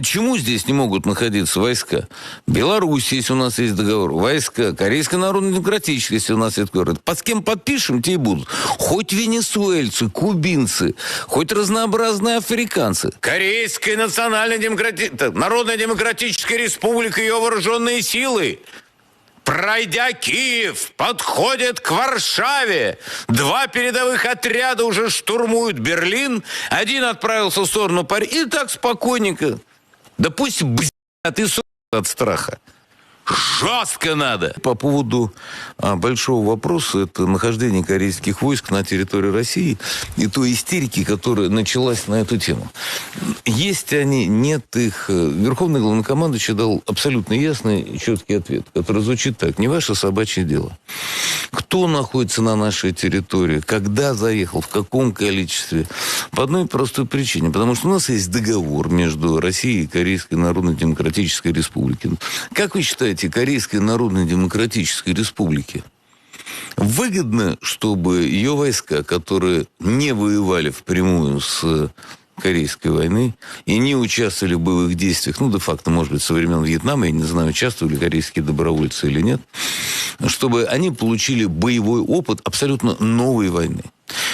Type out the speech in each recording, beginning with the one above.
Почему здесь не могут находиться войска? Беларусь, если у нас есть договор, войска, Корейская Народно-Демократическая, если у нас есть договор. Под кем подпишем, те и будут. Хоть венесуэльцы, кубинцы, хоть разнообразные африканцы. Корейская национально-демократическая, Народно-демократическая республика, ее вооруженные силы. Пройдя Киев, подходят к Варшаве. Два передовых отряда уже штурмуют Берлин. Один отправился в сторону Парижа. И так спокойненько. Да пусть бзят и с*** от страха. Жестко надо. По поводу а, большого вопроса, это нахождение корейских войск на территории России и той истерики, которая началась на эту тему. Есть они, нет их. Верховный главнокомандующий дал абсолютно ясный и четкий ответ, который звучит так. Не ваше собачье дело. Кто находится на нашей территории, когда заехал, в каком количестве. По одной простой причине. Потому что у нас есть договор между Россией и Корейской Народно-Демократической Республикой. Как вы считаете, Корейской Народно-Демократической Республике выгодно, чтобы ее войска, которые не воевали впрямую с Корейской войны и не участвовали в боевых действиях, ну, де-факто, может быть, со времен Вьетнама, я не знаю, участвовали корейские добровольцы или нет, чтобы они получили боевой опыт абсолютно новой войны.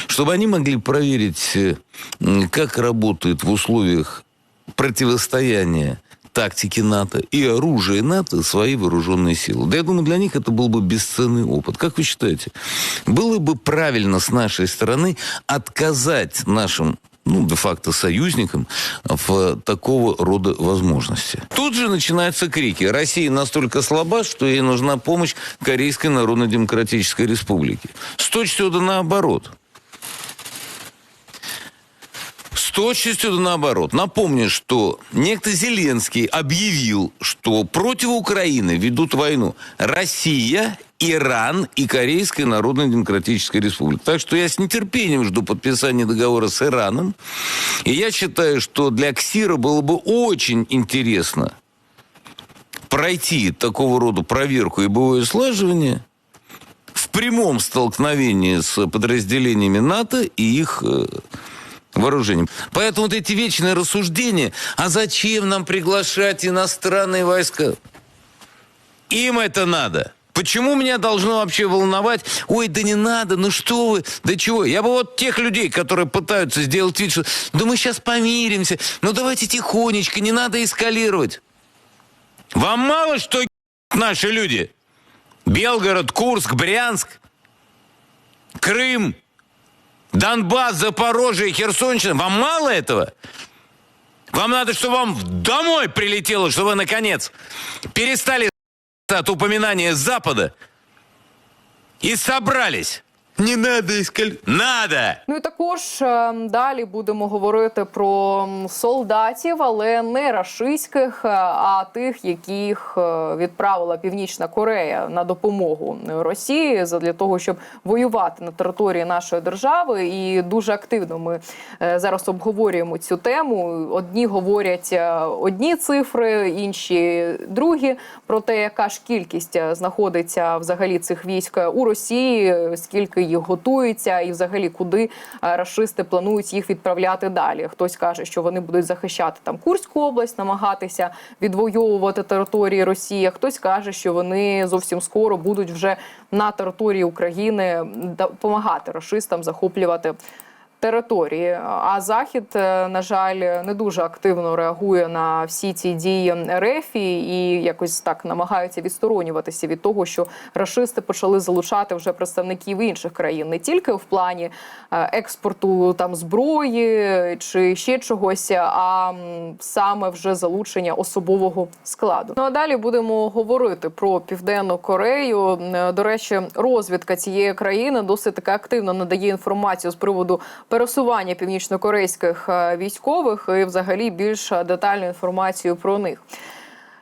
Чтобы они могли проверить, э, как работает в условиях противостояния тактики НАТО и оружия НАТО свои вооруженные силы. Да я думаю, для них это был бы бесценный опыт. Как вы считаете, было бы правильно с нашей стороны отказать нашим ну, де-факто союзникам в такого рода возможности. Тут же начинаются крики. Россия настолько слаба, что ей нужна помощь Корейской Народно-Демократической Республики. С точностью да наоборот. С точностью да наоборот. Напомню, что некто Зеленский объявил, что против Украины ведут войну Россия, Иран и Корейская Народно-Демократическая Республика. Так что я с нетерпением жду подписания договора с Ираном. И я считаю, что для Ксира было бы очень интересно пройти такого рода проверку и боевое слаживание в прямом столкновении с подразделениями НАТО и их э, вооружением. Поэтому вот эти вечные рассуждения, а зачем нам приглашать иностранные войска? Им это надо. Почему меня должно вообще волновать? Ой, да не надо, ну что вы, да чего? Я бы вот тех людей, которые пытаются сделать вид, что да мы сейчас помиримся, ну давайте тихонечко, не надо эскалировать. Вам мало что наши люди? Белгород, Курск, Брянск, Крым, Донбасс, Запорожье, Херсонщина. Вам мало этого? Вам надо, чтобы вам домой прилетело, чтобы вы, наконец, перестали от упоминания Запада и собрались. Не надо искать. Надо! Ну і також е, далі будемо говорити про солдатів, але не рашистських, е, а тих, яких е, відправила Північна Корея на допомогу Росії для того, щоб воювати на території нашої держави. І дуже активно ми е, зараз обговорюємо цю тему. Одні говорять одні цифри, інші другі. Про те, яка ж кількість знаходиться взагалі цих військ у Росії, скільки їх готується, і взагалі куди е, рашисти планують їх відправляти далі. Хтось каже, що вони будуть захищати там Курську область, намагатися відвоювати території Росії. Хтось каже, що вони зовсім скоро будуть вже на території України допомагати рашистам захоплювати. Території, а захід, е, на жаль, не дуже активно реагує на всі ці дії РФ і якось так намагаються відсторонюватися від того, що рашисти почали залучати вже представників інших країн, не тільки в плані е, експорту там зброї чи ще чогось, а саме вже залучення особового складу. Ну а далі будемо говорити про південну Корею. Е, До речі, розвідка цієї країни досить таки активно надає інформацію з приводу пересування північнокорейських е, військових і, взагалі, більш детальну інформацію про них.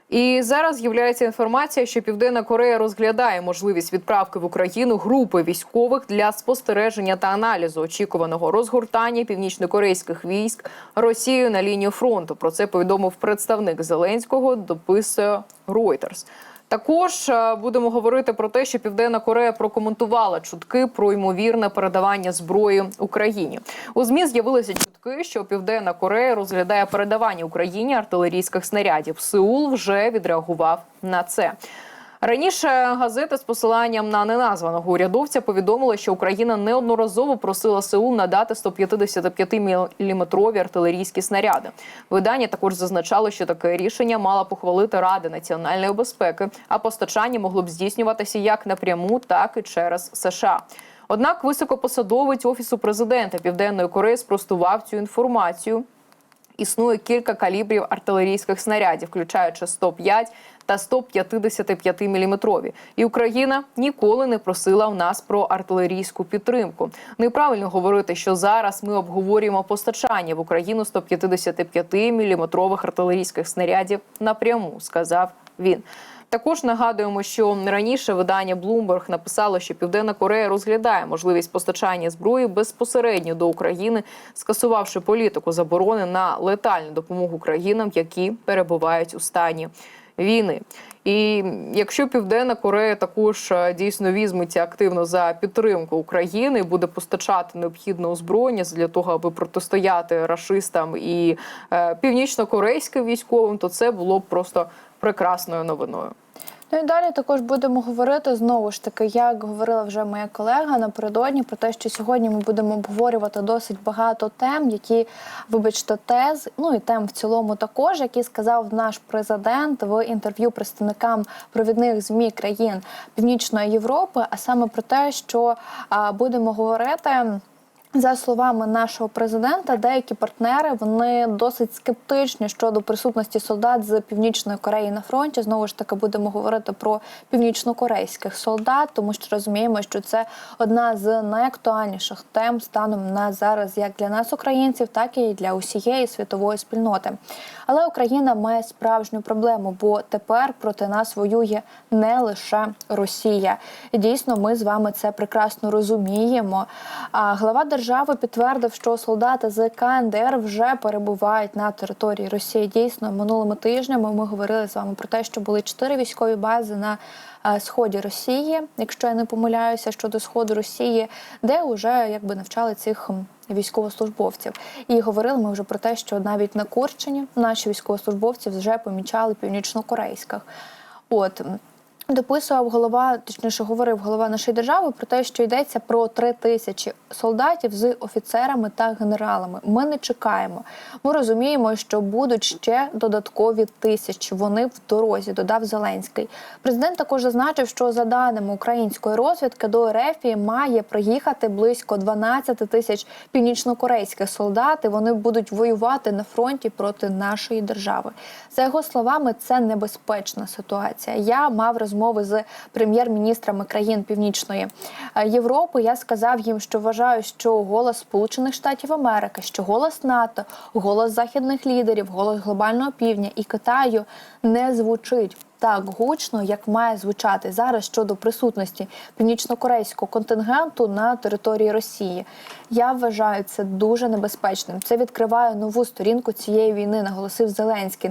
І зараз з'являється інформація, що Південна Корея розглядає можливість відправки в Україну групи військових для спостереження та аналізу очікуваного розгортання північнокорейських військ Росією на лінію фронту. Про це повідомив представник Зеленського. Дописує Reuters. Також е, будемо говорити про те, що Південна Корея прокоментувала чутки про ймовірне передавання зброї Україні. У змі з'явилися чутки, що Південна Корея розглядає передавання Україні артилерійських снарядів. Сеул вже відреагував на це. Раніше газети з посиланням на неназваного урядовця повідомили, що Україна неодноразово просила Сеул надати 155-мм артилерійські снаряди. Видання також зазначало, що таке рішення мала похвалити Ради національної безпеки, а постачання могло б здійснюватися як напряму, так і через США. Однак високопосадовець офісу президента Південної Кореї спростував цю інформацію. Існує кілька калібрів артилерійських снарядів, включаючи 105 та 155 мм. І Україна ніколи не просила в нас про артилерійську підтримку. Неправильно говорити, що зараз ми обговорюємо постачання в Україну 155 мм артилерійських снарядів напряму, сказав він. Також нагадуємо, що раніше видання Bloomberg написало, що Південна Корея розглядає можливість постачання зброї безпосередньо до України, скасувавши політику заборони на летальну допомогу країнам, які перебувають у стані війни. І якщо Південна Корея також е, дійсно візьметься активно за підтримку України, буде постачати необхідне озброєння для того, аби протистояти рашистам і е, північно-корейським військовим, то це було б просто прекрасною новиною. Ну і далі також будемо говорити знову ж таки, як говорила вже моя колега напередодні, про те, що сьогодні ми будемо обговорювати досить багато тем, які, вибачте, тез, ну і тем в цілому також, які сказав наш президент в інтерв'ю представникам провідних змі країн Північної Європи, а саме про те, що а, будемо говорити. За словами нашого президента, деякі партнери вони досить скептичні щодо присутності солдат з північної Кореї на фронті. Знову ж таки, будемо говорити про північнокорейських солдат, тому що розуміємо, що це одна з найактуальніших тем станом на зараз, як для нас, українців, так і для усієї світової спільноти. Але Україна має справжню проблему, бо тепер проти нас воює не лише Росія. Дійсно, ми з вами це прекрасно розуміємо. А глава держави підтвердив, що солдати з КНДР вже перебувають на території Росії. Дійсно, минулими тижнями ми говорили з вами про те, що були чотири військові бази на е, сході Росії, якщо я не помиляюся щодо сходу Росії, де вже якби навчали цих військовослужбовців. І говорили ми вже про те, що навіть на Курщині наші військовослужбовці вже помічали північнокорейських. От Дописував голова, точніше говорив голова нашої держави про те, що йдеться про три тисячі солдатів з офіцерами та генералами. Ми не чекаємо. Ми розуміємо, що будуть ще додаткові тисячі. Вони в дорозі, додав Зеленський. Президент також зазначив, що за даними української розвідки до РФ має приїхати близько 12 тисяч північнокорейських солдат. і Вони будуть воювати на фронті проти нашої держави. За його словами, це небезпечна ситуація. Я мав розмови з прем'єр-міністрами країн Північної е, Європи. Я сказав їм, що вважаю, що голос Сполучених Штатів Америки, що голос НАТО, голос західних лідерів, голос глобального півдня і Китаю не звучить. Так гучно, як має звучати зараз щодо присутності північнокорейського контингенту на території Росії. Я вважаю це дуже небезпечним. Це відкриває нову сторінку цієї війни, наголосив Зеленський.